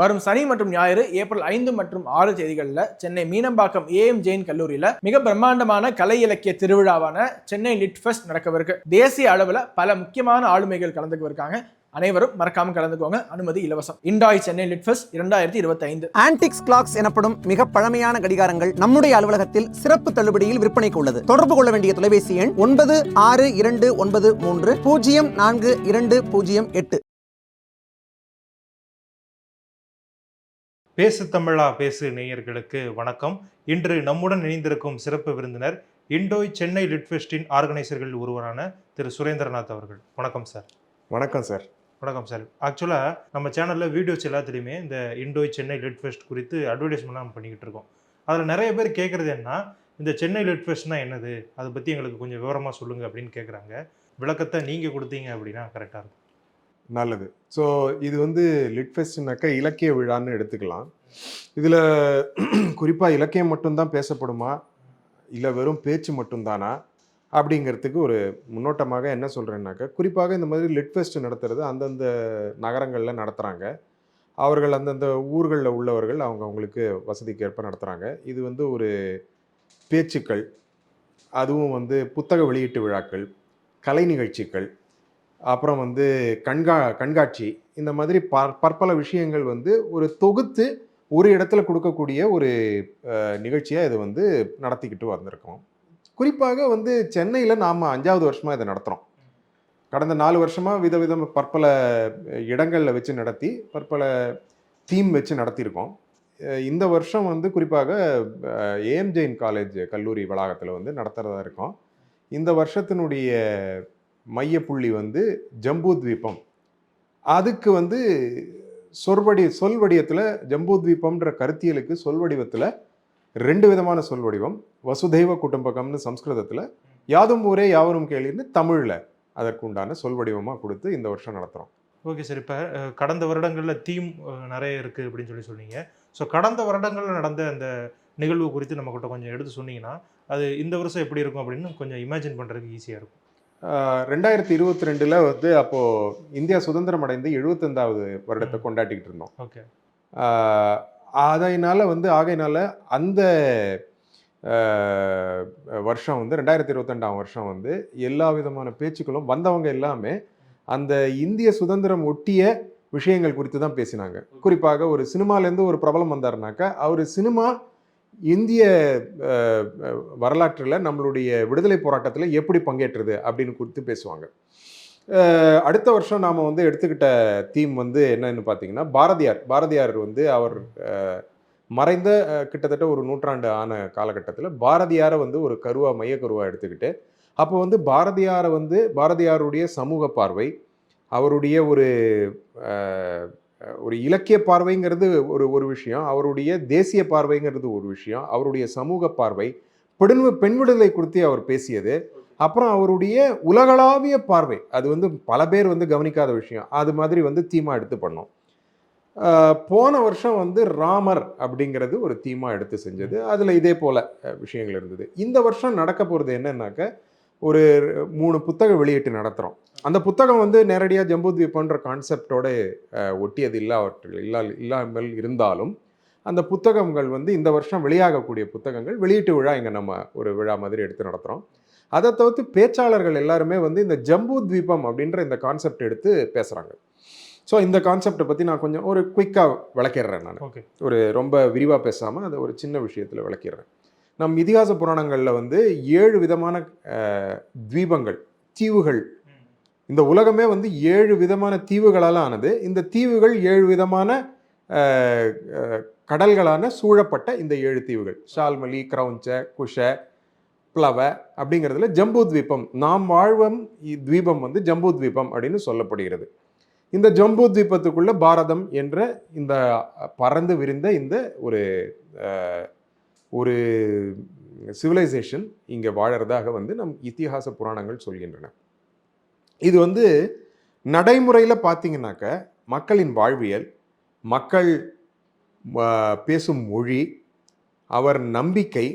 வரும் சனி மற்றும் ஞாயிறு ஏப்ரல் ஐந்து மற்றும் ஆறு தேதிகளில் சென்னை மீனம்பாக்கம் ஏஎம் ஜெயின் கல்லூரியில் மிக பிரம்மாண்டமான கலை இலக்கிய திருவிழாவான சென்னை லிட் ஃபெஸ்ட் நடக்கவிருக்கு. தேசிய அளவில் பல முக்கியமான ஆளுமைகள் கலந்துக்குவிருக்காங்க அனைவரும் மறக்காம கலந்துக்கோங்க. அனுமதி இலவசம். இண்டாய் சென்னை லிட்ஃபஸ் இரண்டாயிரத்தி இருபத்தி ஐந்து ஆன்டிக்ஸ் கிளாக்ஸ் எனப்படும் மிக பழமையான கடிகாரங்கள் நம்முடைய அலுவலகத்தில் சிறப்பு தள்ளுபடியில் விற்பனைக்கு உள்ளது. தொடர்பு கொள்ள வேண்டிய தொலைபேசி எண் ஒன்பது ஆறு இரண்டு ஒன்பது மூன்று பூஜ்ஜியம் நான்கு இரண்டு பூஜ்ஜியம் எட்டு. பேசு தமிழா பேசு நேயர்களுக்கு வணக்கம். இன்று நம்முடன் இணைந்திருக்கும் சிறப்பு விருந்தினர் இண்டோய் சென்னை லிட்ஃபெஸ்டின் ஆர்கனைசர்கள் ஒருவரான திரு சுரேந்திரநாத் அவர்கள். வணக்கம் சார். வணக்கம் சார். வணக்கம் சார். ஆக்சுவலாக நம்ம சேனலில் வீடியோஸ் எல்லாத்துலேயுமே இந்த இண்டோய் சென்னை லிட்ஃபெஸ்ட் குறித்து அட்வர்டைஸ்மெண்ட் நம்ம பண்ணிக்கிட்டு இருக்கோம். அதில் நிறைய பேர் கேட்குறது என்ன இந்த சென்னை லிட்ஃபெஸ்ட்னா என்னது? அதை பற்றி எங்களுக்கு கொஞ்சம் விவரமாக சொல்லுங்கள் அப்படின்னு கேட்குறாங்க விளக்கத்தை நீங்கள் கொடுத்தீங்க அப்படின்னா கரெக்டாக இருக்கும். நல்லது. ஸோ இது வந்து லிட்ஃபெஸ்ட்னாக்க இலக்கிய விழான்னு எடுத்துக்கலாம். இதில் குறிப்பாக இலக்கியம் மட்டும்தான் பேசப்படுமா? இல்லை வெறும் பேச்சு மட்டும்தானா? அப்படிங்கிறதுக்கு ஒரு முன்னோட்டமாக என்ன சொல்கிறேன்னாக்க குறிப்பாக இந்த மாதிரி லிட்ஃபெஸ்ட் நடத்துறது அந்தந்த நகரங்களில் நடத்துகிறாங்க அவர்கள் அந்தந்த ஊர்களில் உள்ளவர்கள் அவங்க அவங்களுக்கு வசதிக்கு ஏற்ப நடத்துகிறாங்க இது வந்து ஒரு பேச்சுக்கள் அதுவும் வந்து புத்தக வெளியீட்டு விழாக்கள் கலை நிகழ்ச்சிகள் அப்புறம் வந்து கண்கா கண்காட்சி. இந்த மாதிரி பர் பற்பல விஷயங்கள் வந்து ஒரு தொகுத்து ஒரு இடத்துல கொடுக்கக்கூடிய ஒரு நிகழ்ச்சியாக இது வந்து நடத்திக்கிட்டு வந்திருக்கோம். குறிப்பாக வந்து சென்னையில் நாம் அஞ்சாவது வருஷமாக இதை நடத்துகிறோம் கடந்த நாலு வருஷமாக விதவிதம் பற்பல இடங்களில் வச்சு நடத்தி பற்பல தீம் வச்சு நடத்தியிருக்கோம். இந்த வருஷம் வந்து குறிப்பாக ஏஎம் ஜெயின் காலேஜ் கல்லூரி வளாகத்தில் வந்து நடத்துகிறதா இருக்கோம். இந்த வருஷத்தினுடைய மையப்புள்ளி வந்து ஜம்பூத்வீபம். அதுக்கு வந்து சொற்வடி சொல் வடிவத்தில் ஜம்பூ கருத்தியலுக்கு சொல் வடிவத்தில் ரெண்டு விதமான சொல் வடிவம் வசுதெய்வ குடும்பகம்னு சம்ஸ்கிருதத்தில் யாதும் ஊரே யாவரும் கேள்வின்னு தமிழில் அதற்குண்டான சொல் வடிவமாக கொடுத்து இந்த வருஷம் நடத்துகிறோம் ஓகே சார். இப்போ கடந்த வருடங்களில் தீம் நிறைய இருக்குது அப்படின்னு சொல்லி சொன்னீங்க. ஸோ கடந்த வருடங்களில் நடந்த அந்த நிகழ்வு குறித்து நம்ம கிட்ட கொஞ்சம் எடுத்து சொன்னீங்கன்னா அது இந்த வருஷம் எப்படி இருக்கும் அப்படின்னு கொஞ்சம் இமேஜின் பண்ணுறதுக்கு ஈஸியாக இருக்கும். ரெண்டாயிரத்தி இருபத்தி ரெண்டில் வந்து அப்போது இந்தியா சுதந்திரம் அடைந்து எழுபத்தைந்தாவது வருடத்தை. கொண்டாடிக்கிட்டு இருந்தோம். ஓகே. அதனால வந்து ஆகையினால அந்த வருஷம் வந்து ரெண்டாயிரத்தி இருபத்தெண்டாம் வருஷம் வந்து எல்லா விதமான பேச்சுக்களும் வந்தவங்க எல்லாமே அந்த இந்திய சுதந்திரம் ஒட்டிய விஷயங்கள் குறித்து தான் பேசினாங்க குறிப்பாக ஒரு சினிமாலேருந்து ஒரு பிரபலம் வந்தாருனாக்கா அவர் சினிமா இந்திய வரலாற்றில் நம்மளுடைய விடுதலை போராட்டத்தில் எப்படி பங்கேற்றது அப்படின்னு குறித்து பேசுவாங்க. அடுத்த வருஷம் நாம் வந்து எடுத்துக்கிட்ட தீம் வந்து என்னன்னு பார்த்தீங்கன்னா பாரதியார். பாரதியார் வந்து அவர் மறைந்த கிட்டத்தட்ட ஒரு நூற்றாண்டு ஆன காலகட்டத்தில் பாரதியாரை வந்து ஒரு கருவா மைய கருவா எடுத்துக்கிட்டு அப்போ வந்து பாரதியாரை வந்து பாரதியாருடைய சமூக பார்வை அவருடைய ஒரு ஒரு இலக்கிய பார்வைங்கிறது ஒரு ஒரு விஷயம். அவருடைய தேசிய பார்வைங்கிறது ஒரு விஷயம். அவருடைய சமூக பார்வை பெண் பெண் விடுதலை குறித்து அவர் பேசியது. அப்புறம் அவருடைய உலகளாவிய பார்வை அது வந்து பல பேர் வந்து கவனிக்காத விஷயம். அது மாதிரி வந்து தீமா எடுத்து பண்ணோம். போன வருஷம் வந்து ராமர் அப்படிங்கிறது ஒரு தீமா எடுத்து செஞ்சது. அதில் இதே போல விஷயங்கள் இருந்தது. இந்த வருஷம் நடக்க போகிறது என்னன்னாக்க ஒரு மூணு புத்தக வெளியீட்டு நடத்துகிறோம் அந்த புத்தகம் வந்து நேரடியாக ஜம்பூத்வீபன்ற கான்செப்டோட ஒட்டியது இல்லாவற்றில் இல்லா இல்லாமல் இருந்தாலும் அந்த புத்தகங்கள் வந்து இந்த வருஷம் வெளியாகக்கூடிய புத்தகங்கள். வெளியீட்டு விழா இங்கே நம்ம ஒரு விழா மாதிரி எடுத்து நடத்துகிறோம் அதை தவிர்த்து பேச்சாளர்கள் எல்லாருமே வந்து இந்த ஜம்பூ தீபம் அப்படின்ற இந்த கான்செப்ட் எடுத்து பேசுகிறாங்க ஸோ இந்த கான்செப்டை பற்றி நான் கொஞ்சம் ஒரு குயிக்காக விளக்கிடுறேன் நான். ஒரு ரொம்ப விரிவாக பேசாமல் அதை ஒரு சின்ன விஷயத்தில் விளக்கிடுறேன். நம் இதிகாச புராணங்களில் வந்து ஏழு விதமான தீபங்கள் தீவுகள். இந்த உலகமே வந்து ஏழு விதமான தீவுகளால் ஆனது. இந்த தீவுகள் ஏழு விதமான கடல்களான சூழப்பட்ட இந்த ஏழு தீவுகள். ஷால்மலி கிரௌஞ்ச குஷ பிளவ அப்படிங்கிறதுல ஜம்பூ தீபம் நாம் வாழ்வம் தீபம் வந்து ஜம்பூ தீபம் அப்படின்னு சொல்லப்படுகிறது. இந்த ஜம்பூ தீபத்துக்குள்ள பாரதம் என்ற இந்த பறந்து விரிந்த இந்த ஒரு ஒரு சிவிலைசேஷன் இங்கே வாழறதாக வந்து நம் இத்திஹாச புராணங்கள் சொல்கின்றன. இது வந்து நடைமுறையில் பார்த்தீங்கன்னாக்க மக்களின் வாழ்வியல் மக்கள் பேசும் மொழி அவர் நம்பிக்கை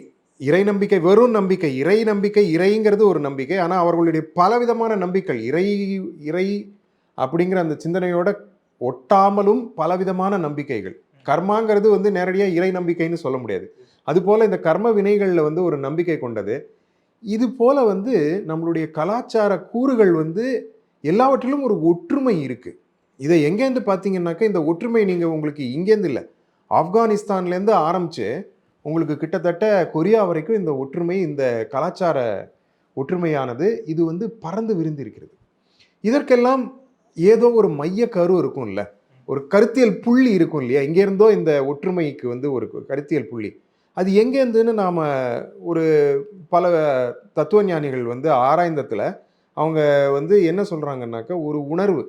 இறை நம்பிக்கை வெறும் நம்பிக்கை இறை நம்பிக்கை இறைங்கிறது ஒரு நம்பிக்கை ஆனால் அவர்களுடைய பலவிதமான நம்பிக்கை இறை இறை அப்படிங்கிற அந்த சிந்தனையோட ஒட்டாமலும் பலவிதமான நம்பிக்கைகள். கர்மாங்கிறது வந்து நேரடியாக இறை நம்பிக்கைன்னு சொல்ல முடியாது. அதுபோல் இந்த கர்ம வினைகளில் வந்து ஒரு நம்பிக்கை கொண்டது. இது போல் வந்து நம்மளுடைய கலாச்சார கூறுகள் வந்து எல்லாவற்றிலும் ஒரு ஒற்றுமை இருக்குது இதை எங்கேருந்து பார்த்தீங்கன்னாக்கா இந்த ஒற்றுமை நீங்கள் உங்களுக்கு இங்கேருந்து இல்லை. ஆப்கானிஸ்தான்லேருந்து ஆரம்பித்து உங்களுக்கு கிட்டத்தட்ட கொரியா வரைக்கும் இந்த ஒற்றுமை இந்த கலாச்சார ஒற்றுமையானது இது வந்து பறந்து விரிந்திருக்கிறது இதற்கெல்லாம் ஏதோ ஒரு மைய கரு இருக்கும்ல. ஒரு கருத்தியல் புள்ளி இருக்கும் இல்லையா இங்கேருந்தோ இந்த ஒற்றுமைக்கு வந்து ஒரு கருத்தியல் புள்ளி. அது எங்கேருந்துன்னு நாம் ஒரு பல தத்துவ ஞானிகள் வந்து ஆராய்ந்தத்தில் அவங்க வந்து என்ன சொல்கிறாங்கன்னாக்கா ஒரு உணர்வு.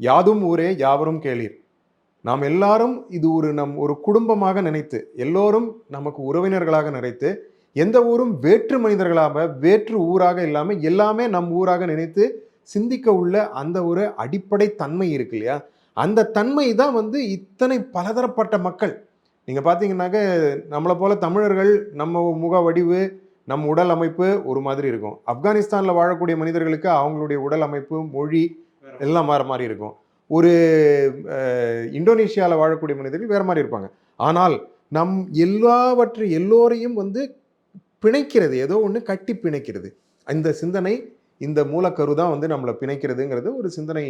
யாதும் ஊரே யாவரும் கேளீர். நாம் எல்லாரும் இது ஒரு நம் ஒரு குடும்பமாக நினைத்து எல்லோரும் நமக்கு உறவினர்களாக நினைத்து எந்த ஊரும் வேற்று மனிதர்களாக வேற்று ஊராக இல்லாமல் எல்லாமே நம் ஊராக நினைத்து சிந்திக்க உள்ள அந்த ஒரு அடிப்படை தன்மை இருக்கு இல்லையா? அந்த தன்மை தான் வந்து இத்தனை பலதரப்பட்ட மக்கள். நீங்கள் பார்த்தீங்கன்னாக்க நம்மளை போல தமிழர்கள் நம்ம முக வடிவு நம்ம உடல் அமைப்பு ஒரு மாதிரி இருக்கும். ஆப்கானிஸ்தானில் வாழக்கூடிய மனிதர்களுக்கு அவங்களுடைய உடல் அமைப்பு மொழி எல்லாம் மாற மாதிரி இருக்கும். ஒரு இந்தோனேஷியாவில் வாழக்கூடிய மனிதர்கள் வேற மாதிரி இருப்பாங்க. ஆனால் நம் எல்லாவற்றை எல்லோரையும் வந்து பிணைக்கிறது ஏதோ ஒன்று கட்டி பிணைக்கிறது. இந்த சிந்தனை இந்த மூலக்கரு தான் வந்து நம்மளை பிணைக்கிறதுங்கிறது ஒரு சிந்தனை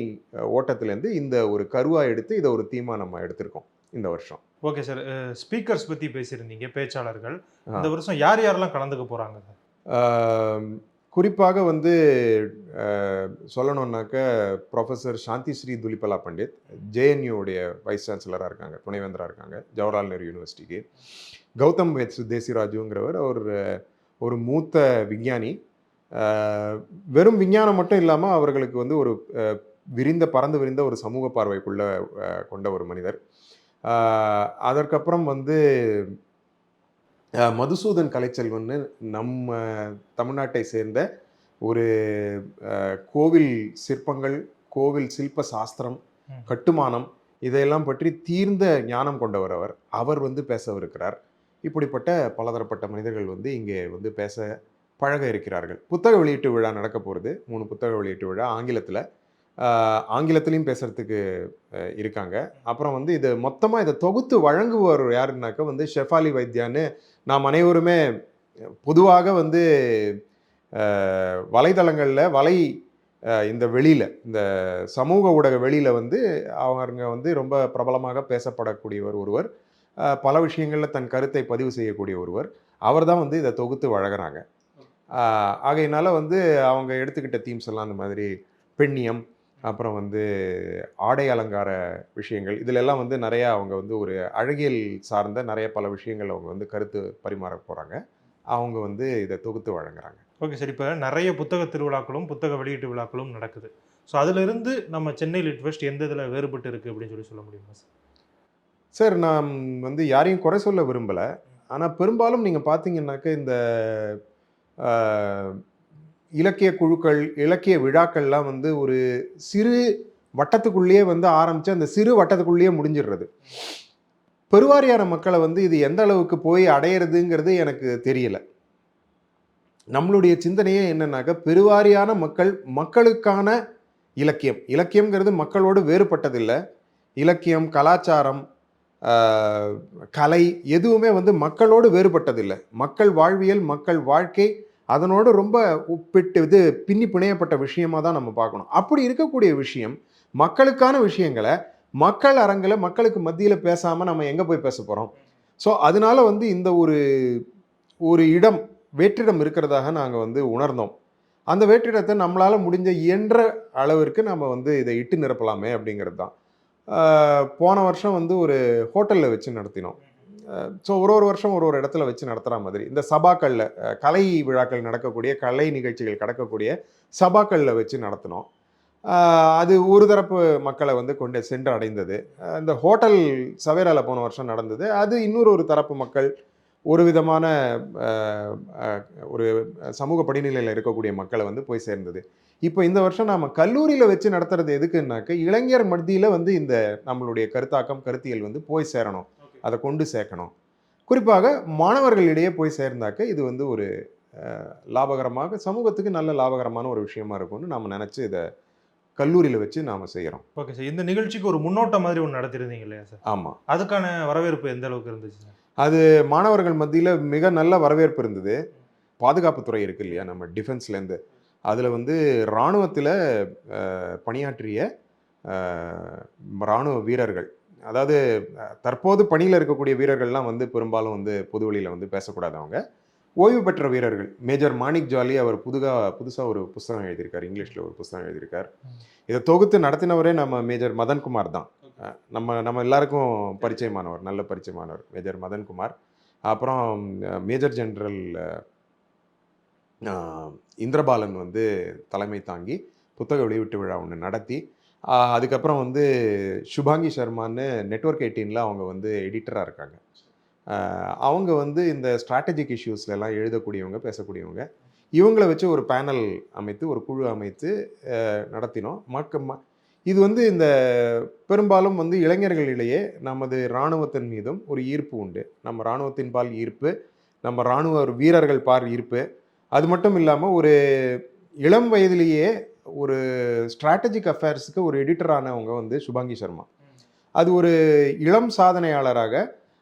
ஓட்டத்திலேருந்து இந்த ஒரு கருவாக எடுத்து இதை ஒரு தீமா நம்ம எடுத்திருக்கோம் இந்த வருஷம். ஓகே சார் ஸ்பீக்கர்ஸ் பத்தி பேசியிருந்தீங்க பேச்சாளர்கள். இந்த வருஷம் யார் யாரெல்லாம் கலந்துக்க ஆம், குறிப்பாக வந்து அஹ், சொல்லணும்னாக்க ப்ரொஃபஸர் சாந்தி ஸ்ரீ துலிபலா பண்டித் ஜேஎன்யூடைய வைஸ் சான்சலராக இருக்காங்க துணைவேந்தராக இருக்காங்க ஜவஹர்லால் நேரு யூனிவர்சிட்டிக்கு கௌதம் வேத் தேசிராஜுங்கிறவர் ஒரு ஒரு மூத்த விஞ்ஞானி. வெறும் விஞ்ஞானம் மட்டும் இல்லாமல் அவர்களுக்கு வந்து ஒரு விரிந்த பறந்து விரிந்த ஒரு சமூக பார்வைக்குள்ள கொண்ட ஒரு மனிதர். அதற்கப்புறம் வந்து மதுசூதன் கலைச்செல்வன்னு நம்ம தமிழ்நாட்டை சேர்ந்த ஒரு கோவில் சிற்பங்கள் கோவில் சில்ப சாஸ்திரம். கட்டுமானம் இதையெல்லாம் பற்றி தீர்ந்த ஞானம் கொண்டவர் அவர். அவர் வந்து பேசவிருக்கிறார். இப்படிப்பட்ட பலதரப்பட்ட மனிதர்கள் வந்து இங்கே வந்து பேச பழக இருக்கிறார்கள். புத்தக வெளியீட்டு விழா நடக்க போகிறது மூணு புத்தக வெளியீட்டு விழா ஆங்கிலத்தில். ஆங்கிலத்திலையும் பேசுகிறதுக்கு இருக்காங்க. அப்புறம் வந்து இது மொத்தமாக இதை தொகுத்து வழங்குவர் யாருன்னாக்கா வந்து ஷெஃபாலி வைத்தியான்னு நாம் அனைவருமே பொதுவாக வந்து வலைதளங்களில் வலை இந்த வெளியில் இந்த சமூக ஊடக வெளியில் வந்து அவங்க வந்து ரொம்ப பிரபலமாக பேசப்படக்கூடியவர் ஒருவர். பல விஷயங்களில் தன் கருத்தை பதிவு செய்யக்கூடிய ஒருவர். அவர் தான் வந்து இதை தொகுத்து வழங்குறாங்க. ஆகையினால வந்து அவங்க எடுத்துக்கிட்ட தீம்ஸ் எல்லாம் அந்த மாதிரி பெண்ணியம் அப்புறம் வந்து ஆடை அலங்கார விஷயங்கள். இதுல எல்லாம் வந்து நிறைய அவங்க வந்து ஒரு அழகியல் சார்ந்த நிறைய பல விஷயங்கள் அவங்க வந்து கருத்து பரிமாற போறாங்க. அவங்க வந்து இதை தொகுத்து வழங்குறாங்க. Okay sir. இப்போ நிறைய புத்தக திருவிழாக்களும் புத்தக வெளியீட்டு விழாக்களும் நடக்குது. ஸோ அதுல இருந்து நம்ம சென்னை லிட் ஃபெஸ்ட் எந்த இதில் வேறுபட்டு இருக்கு அப்படின்னு சொல்லி சொல்ல முடியுமா சார்? சார் நான் வந்து யாரையும் குறை சொல்ல விரும்பலை. ஆனால் பெரும்பாலும் நீங்கள் பார்த்தீங்கன்னாக்க இந்த இலக்கிய குழுக்கள் இலக்கிய விழாக்கள்லாம் வந்து ஒரு சிறு வட்டத்துக்குள்ளேயே வந்து ஆரம்பித்து அந்த சிறு வட்டத்துக்குள்ளேயே முடிஞ்சிடுறது. பெருவாரியான மக்களை வந்து இது எந்த அளவுக்கு போய் அடையிறதுங்கிறது எனக்கு தெரியல. நம்மளுடைய சிந்தனையே என்னன்னாக்க பெருவாரியான மக்கள் மக்களுக்கான இலக்கியம். இலக்கியம்ங்கிறது மக்களோடு வேறுபட்டதில்லை. இலக்கியம் கலாச்சாரம் கலை எதுவுமே வந்து மக்களோடு வேறுபட்டதில்லை. மக்கள் வாழ்வியல் மக்கள் வாழ்க்கை அதனோடு ரொம்ப ஒப்பிட்டு இது பின்னி பிணையப்பட்ட விஷயமாக தான் நம்ம பார்க்கணும். அப்படி இருக்கக்கூடிய விஷயம் மக்களுக்கான விஷயங்களை மக்கள் அரங்கில் மக்களுக்கு மத்தியில் பேசாமல் நம்ம எங்கே போய் பேச போகிறோம் ஸோ அதனால வந்து இந்த ஒரு ஒரு இடம் வேற்றிடம் இருக்கிறதாக நாங்கள் வந்து உணர்ந்தோம். அந்த வேற்றிடத்தை நம்மளால் முடிஞ்ச இயன்ற அளவிற்கு நம்ம வந்து இதை இட்டு நிரப்பலாமே அப்படிங்கிறது தான். போன வருஷம் வந்து ஒரு ஹோட்டலில் வச்சு நடத்தினோம். ஸோ ஒரு ஒரு வருஷம் ஒரு ஒரு இடத்துல வச்சு நடத்துகிற மாதிரி. இந்த சபாக்களில் கலை விழாக்கள் நடக்கக்கூடிய கலை நிகழ்ச்சிகள் நடக்கக்கூடிய சபாக்களில் வச்சு நடத்தினோம். அது ஒரு தரப்பு மக்களை வந்து கொண்டு சென்று அடைந்தது இந்த ஹோட்டல் சவேரால போன வருஷம் நடந்தது. அது இன்னொரு ஒரு தரப்பு மக்கள் ஒரு விதமான ஒரு சமூக படிநிலையில் இருக்கக்கூடிய மக்களை வந்து போய் சேர்ந்தது. இப்போ இந்த வருஷம் நாம் கல்லூரியில் வச்சு நடத்துறது எதுக்குன்னாக்க இளைஞர் மத்தியில் வந்து இந்த நம்மளுடைய கருத்தாக்கம் கருத்தியல் வந்து போய் சேரணும். அதை கொண்டு சேர்க்கணும். குறிப்பாக மாணவர்களிடையே போய் சேர்ந்தாக்க இது வந்து ஒரு லாபகரமாக சமூகத்துக்கு நல்ல லாபகரமான ஒரு விஷயமா இருக்கும்னு நம்ம நினச்சி இதை கல்லூரியில் வச்சு நாம் செய்கிறோம் ஓகே சார். இந்த நிகழ்ச்சிக்கு ஒரு முன்னோட்டம் மாதிரி ஒன்று நடத்திருந்தீங்க இல்லையா சார்? ஆமாம் அதுக்கான வரவேற்பு எந்த அளவுக்கு இருந்துச்சு சார்? அது மாணவர்கள் மத்தியில் மிக நல்ல வரவேற்பு இருந்தது. பாதுகாப்புத்துறை இருக்கு இல்லையா? நம்ம டிஃபென்ஸ்லேருந்து அதில் வந்து இராணுவத்தில் பணியாற்றிய இராணுவ வீரர்கள். அதாவது தற்போது பணியில் இருக்கக்கூடிய வீரர்கள்லாம் வந்து பெரும்பாலும் வந்து பொதுவெளியில் வந்து பேசக்கூடாது அவங்க. ஓய்வு பெற்ற வீரர்கள் மேஜர் மாணிக் ஜாலி அவர் புதுகா புதுசாக ஒரு புஸ்தகம் எழுதியிருக்கார் இங்கிலீஷில் ஒரு புஸ்தகம் எழுதியிருக்கார். இதை தொகுத்து நடத்தினவரே நம்ம மேஜர் மதன்குமார் தான். நம்ம நம்ம எல்லாருக்கும் பரிச்சயமானவர் நல்ல பரிச்சயமானவர் மேஜர் மதன்குமார். அப்புறம் மேஜர் ஜெனரல் இந்திரபாலன் வந்து தலைமை தாங்கி புத்தக வெளியீட்டு விழா ஒன்று நடத்தி அதுக்கப்புறம் வந்து சுபாங்கி சர்மான்னு நெட்வொர்க் எயிட்டீனில் அவங்க வந்து எடிட்டராக இருக்காங்க. அவங்க வந்து இந்த ஸ்ட்ராட்டஜிக் இஷ்யூஸ்லலாம் எழுதக்கூடியவங்க பேசக்கூடியவங்க. இவங்கள வச்சு ஒரு பேனல் அமைத்து ஒரு குழு அமைத்து நடத்தினோம். மக்க ம இது வந்து இந்த பெரும்பாலும் வந்து இளைஞர்களிடையே நமது இராணுவத்தின் மீதும் ஒரு ஈர்ப்பு உண்டு. நம்ம இராணுவத்தின் பால் ஈர்ப்பு நம்ம இராணுவ வீரர்கள் பார் ஈர்ப்பு. அது மட்டும் இல்லாமல் ஒரு இளம் வயதிலேயே ஒரு ஸ்ட்ராட்டஜிக் அஃபேர்ஸுக்கு ஒரு எடிட்டரானவங்க வந்து சுபாங்கி சர்மா. அது ஒரு இளம் சாதனையாளராக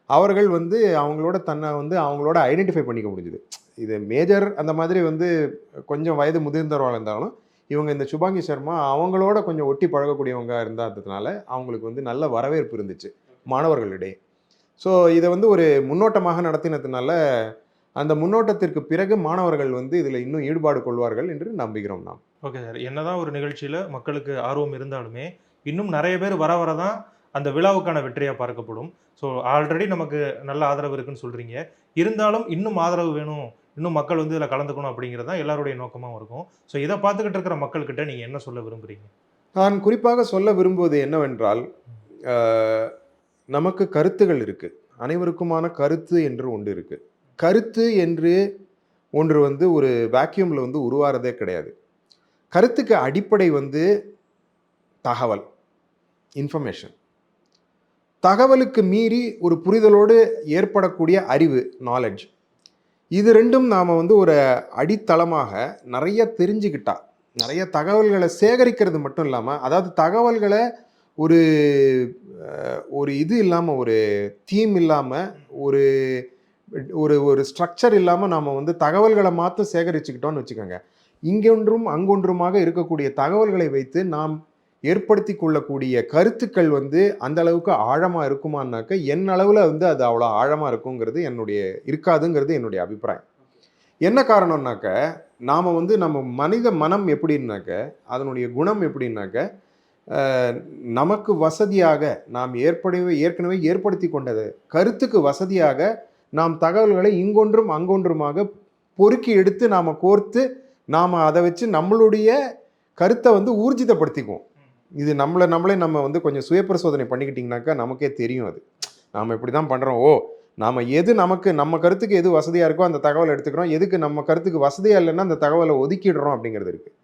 அவர்கள் வந்து அவங்களோட தன்னை வந்து அவங்களோட ஐடென்டிஃபை பண்ணிக்க முடிஞ்சுது. இது மேஜர் அந்த மாதிரி வந்து கொஞ்சம் வயது முதிர்ந்தவர்களாக இருந்தாலும் இவங்க இந்த சுபாங்கி சர்மா அவங்களோட கொஞ்சம் ஒட்டி பழகக்கூடியவங்க இருந்ததுனால அவங்களுக்கு வந்து நல்ல வரவேற்பு இருந்துச்சு மாணவர்களிடையே. ஸோ இதை வந்து ஒரு முன்னோட்டமாக நடத்தினதுனால அந்த முன்னோட்டத்திற்கு பிறகு மாணவர்கள் வந்து இதில் இன்னும் ஈடுபாடு கொள்வார்கள் என்று நம்புகிறோம் நாம். ஓகே சார் என்னதான் ஒரு நிகழ்ச்சியில் மக்களுக்கு ஆர்வம் இருந்தாலுமே இன்னும் நிறைய பேர் வர வர தான் அந்த விழாவுக்கான வெற்றியாக பார்க்கப்படும். ஸோ ஆல்ரெடி நமக்கு நல்ல ஆதரவு இருக்குன்னு சொல்கிறீங்க இருந்தாலும் இன்னும் ஆதரவு வேணும். இன்னும் மக்கள் வந்து இதில் கலந்துக்கணும் அப்படிங்கிறது தான் எல்லாருடைய நோக்கமாகவும் இருக்கும். ஸோ இதை பார்த்துக்கிட்டு இருக்கிற மக்கள்கிட்ட நீங்கள் என்ன சொல்ல விரும்புகிறீங்க நான் குறிப்பாக சொல்ல விரும்புவது என்னவென்றால் நமக்கு கருத்துகள் இருக்கு. அனைவருக்குமான கருத்து என்று ஒன்று இருக்கு. கருத்து என்று ஒன்று வந்து ஒரு வேக்யூமில் வந்து உருவாகிறதே கிடையாது. கருத்துக்கு அடிப்படை வந்து தகவல் இன்ஃபர்மேஷன் தகவலுக்கு மீறி ஒரு புரிதலோடு ஏற்படக்கூடிய அறிவு நாலெட்ஜ் இது ரெண்டும் நாம் வந்து ஒரு அடித்தளமாக நிறைய தெரிஞ்சுக்கிட்டா நிறைய தகவல்களை சேகரிக்கிறது மட்டும் இல்லாமல் அதாவது தகவல்களை ஒரு ஒரு இது இல்லாமல் ஒரு தீம் இல்லாமல் ஒரு ஒரு ஒரு ஸ்ட்ரக்சர் இல்லாமல் நாம் வந்து தகவல்களை மாற்ற சேகரிச்சுக்கிட்டோம்னு வச்சுக்கோங்க. இங்கொன்றும் அங்கொன்றுமாக இருக்கக்கூடிய தகவல்களை வைத்து நாம் ஏற்படுத்தி கொள்ளக்கூடிய கருத்துக்கள் வந்து அந்த அளவுக்கு ஆழமாக இருக்குமானாக்க என் அளவில் வந்து அது அவ்வளோ ஆழமாக இருக்குங்கிறது என்னுடைய இருக்காதுங்கிறது என்னுடைய அபிப்பிராயம். என்ன காரணம்னாக்க நாம் வந்து நம்ம மனித மனம் எப்படின்னாக்க அதனுடைய குணம் எப்படின்னாக்க நமக்கு வசதியாக நாம் ஏற்படவே ஏற்கனவே ஏற்படுத்தி கொண்டது கருத்துக்கு வசதியாக நாம் தகவல்களை இங்கொன்றும் அங்கொன்றுமாக பொறுக்கி எடுத்து நாம் கோர்த்து நாம் அதை வச்சு நம்மளுடைய கருத்தை வந்து ஊர்ஜிதப்படுத்திக்குவோம். இது நம்மளை நம்மளே நம்ம வந்து கொஞ்சம் சுயபரிசோதனை பண்ணிக்கிட்டிங்கனாக்கா நமக்கே தெரியும் அது. நாம் இப்படி தான் பண்ணுறோம் ஓ நாம் எது நமக்கு நம்ம கருத்துக்கு எது வசதியாக இருக்கோ அந்த தகவலை எடுத்துக்கிறோம். எதுக்கு நம்ம கருத்துக்கு வசதியாக இல்லைன்னா அந்த தகவலை ஒதுக்கிடுறோம் அப்படிங்கிறது இருக்குது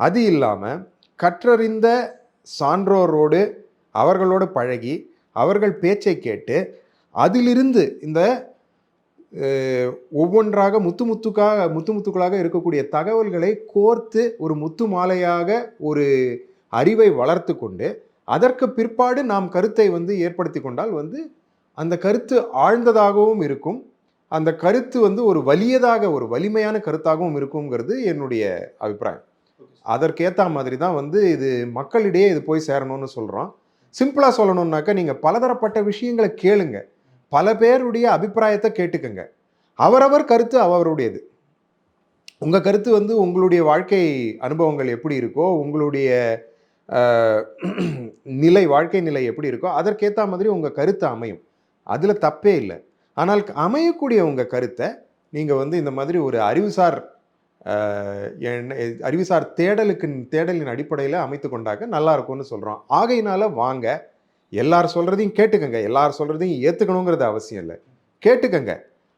அது இல்லாமல் கற்றறிந்த சான்றோரோடு அவர்களோடு பழகி அவர்கள் பேச்சை கேட்டு அதிலிருந்து இந்த ஒவ்வொன்றாக முத்து முத்துக்காக முத்து முத்துக்களாக இருக்கக்கூடிய தகவல்களை கோர்த்து ஒரு முத்து மாலையாக ஒரு அறிவை வளர்த்து கொண்டு அதற்கு பிற்பாடு நாம் கருத்தை வந்து ஏற்படுத்தி கொண்டால் வந்து அந்த கருத்து ஆழ்ந்ததாகவும் இருக்கும். அந்த கருத்து வந்து ஒரு வலியதாக ஒரு வலிமையான கருத்தாகவும் இருக்குங்கிறது என்னுடைய அபிப்பிராயம். அதற்கேற்ற மாதிரி தான் வந்து இது மக்களிடையே இது போய் சேரணும்னு சொல்கிறோம் சிம்பிளாக சொல்லணுன்னாக்கா நீங்கள் பலதரப்பட்ட விஷயங்களை கேளுங்கள் பல பேருடைய அபிப்பிராயத்தை கேட்டுக்கங்க. அவரவர் கருத்து அவருடையது. உங்கள் கருத்து வந்து உங்களுடைய வாழ்க்கை அனுபவங்கள் எப்படி இருக்கோ உங்களுடைய நிலை வாழ்க்கை நிலை எப்படி இருக்கோ அதற்கேற்ற மாதிரி உங்கள் கருத்து அமையும். அதில் தப்பே இல்லை. ஆனால் அமையக்கூடிய உங்கள் கருத்தை நீங்கள் வந்து இந்த மாதிரி ஒரு அறிவுசார் என்ன- அறிவுசார் தேடலுக்கு தேடலின் அடிப்படையில் அமைத்து கொண்டாக்க நல்லா இருக்கும்னு சொல்கிறோம் ஆகையினால வாங்க எல்லார் சொல்கிறதையும் கேட்டுக்கங்க. எல்லார் சொல்கிறதையும் ஏற்றுக்கணுங்கிறது அவசியம் இல்லை. கேட்டுக்கங்க.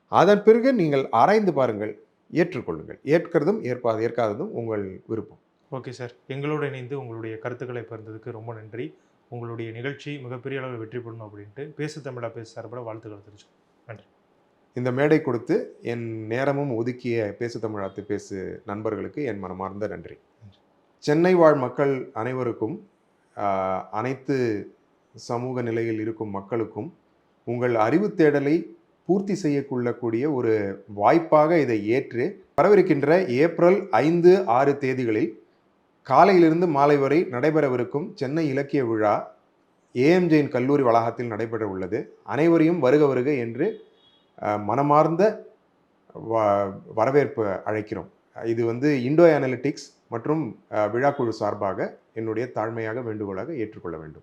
அதன் பிறகு நீங்கள் ஆராய்ந்து பாருங்கள். ஏற்றுக்கொள்ளுங்கள். ஏற்கிறதும் ஏற்பாது ஏற்காததும் உங்கள் விருப்பம். Okay sir. எங்களோடு இணைந்து உங்களுடைய கருத்துக்களை பகிர்ந்ததுக்கு ரொம்ப நன்றி. உங்களுடைய நிகழ்ச்சி மிகப்பெரிய அளவில் வெற்றி பெறணும் அப்படின்ட்டு பேசு தமிழா பேச சார்பில் வாழ்த்துக்கள் தெரிவிச்சோம் இந்த மேடை கொடுத்து என் நேரமும் ஒதுக்கிய பேசு தமிழாத்து பேசு நண்பர்களுக்கு என் மனமார்ந்த நன்றி. சென்னை வாழ் மக்கள் அனைவருக்கும் அனைத்து சமூக நிலையில் இருக்கும் மக்களுக்கும் உங்கள் அறிவு தேடலை பூர்த்தி செய்யக்கொள்ளக்கூடிய ஒரு வாய்ப்பாக இதை ஏற்று வரவிருக்கின்ற ஏப்ரல் ஐந்து ஆறு தேதிகளில் காலையிலிருந்து மாலை வரை நடைபெறவிருக்கும் சென்னை இலக்கிய விழா ஏஎம் ஜெயின் கல்லூரி வளாகத்தில் நடைபெற உள்ளது. அனைவரையும் வருக வருக என்று மனமார்ந்த வ- வரவேற்பு அழைக்கிறோம். இது வந்து இண்டோ அனலிட்டிக்ஸ் மற்றும் விழாக்குழு சார்பாக என்னுடைய தாழ்மையாக வேண்டுகோளாக ஏற்றுக்கொள்ள வேண்டும்.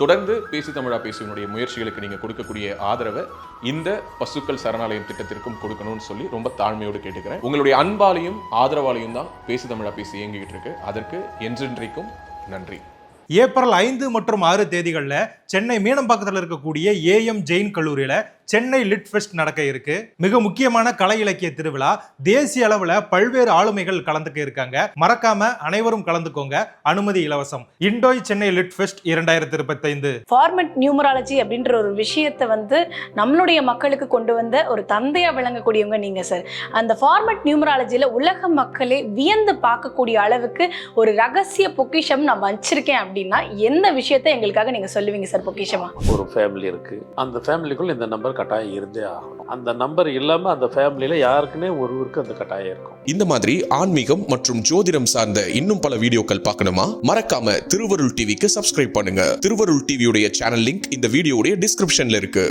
தொடர்ந்து பேசி தமிழா பேசுவனுடைய முயற்சிகளுக்கு நீங்கள் கொடுக்கக்கூடிய ஆதரவை இந்த பசுக்கள் சரணாலயம் திட்டத்திற்கும் கொடுக்கணும்னு சொல்லி ரொம்ப தாழ்மையோடு கேட்டுக்கிறேன். உங்களுடைய அன்பாலையும் ஆதரவாலையும் தான் பேசி தமிழா பேசி இயங்கிட்டு இருக்கு. அதற்கு என்றென்றைக்கும் நன்றி. ஏப்ரல் ஐந்து மற்றும் ஆறு தேதிகளில் சென்னை மீனம்பாக்கத்தில் இருக்கக்கூடிய ஏஎம் ஜெயின் கல்லூரியில் சென்னை லிட் ஃபெஸ்ட் நடக்க இருக்கு. மிக முக்கியமான கலை இலக்கிய திருவிழா. தேசிய அளவில் பல்வேறு ஆளுமைகள் கலந்துக்க இருக்காங்க. மறக்காம அனைவரும் கலந்துக்கோங்க. அனுமதி இலவசம். இண்டோய் சென்னை லிட் ஃபெஸ்ட் இரண்டாயிரத்தி இருபத்தைந்து. ஃபார்மெட் நியூமராலஜி அப்படின்ற ஒரு விஷயத்தை வந்து நம்மளுடைய மக்களுக்கு கொண்டு வந்த ஒரு தந்தையா விளங்கக்கூடியவங்க நீங்க சார் அந்த ஃபார்மெட் நியூமராலஜியில் உலக மக்களே வியந்து பார்க்கக்கூடிய அளவுக்கு ஒரு ரகசிய பொக்கிஷம் நான் வச்சிருக்கேன் அப்படின்னா எந்த விஷயத்தை எங்களுக்காக நீங்க சொல்லுவீங்க சார் பொக்கிஷமா? ஒரு ஃபேமிலி இருக்கு. அந்த ஃபேமிலிக்குள்ள இந்த நம்பர் கட்டாயம் இருந்தே ஆகணும். அந்த நம்பர் இல்லாம அந்த ஃபேமிலியில யாருக்குன்னே ஒருவருக்கு அந்த கட்டாயம் இருக்கும். இந்த மாதிரி ஆன்மீகம் மற்றும் ஜோதிடம் சார்ந்த இன்னும் பல வீடியோக்கள் பார்க்கணுமா? மறக்காம திருவருள் டிவிக்கு சப்ஸ்கிரைப் பண்ணுங்க. திருவருள் டிவியுடைய சேனல் லிங்க் இந்த வீடியோடைய டிஸ்கிரிப்ஷன்ல இருக்கு.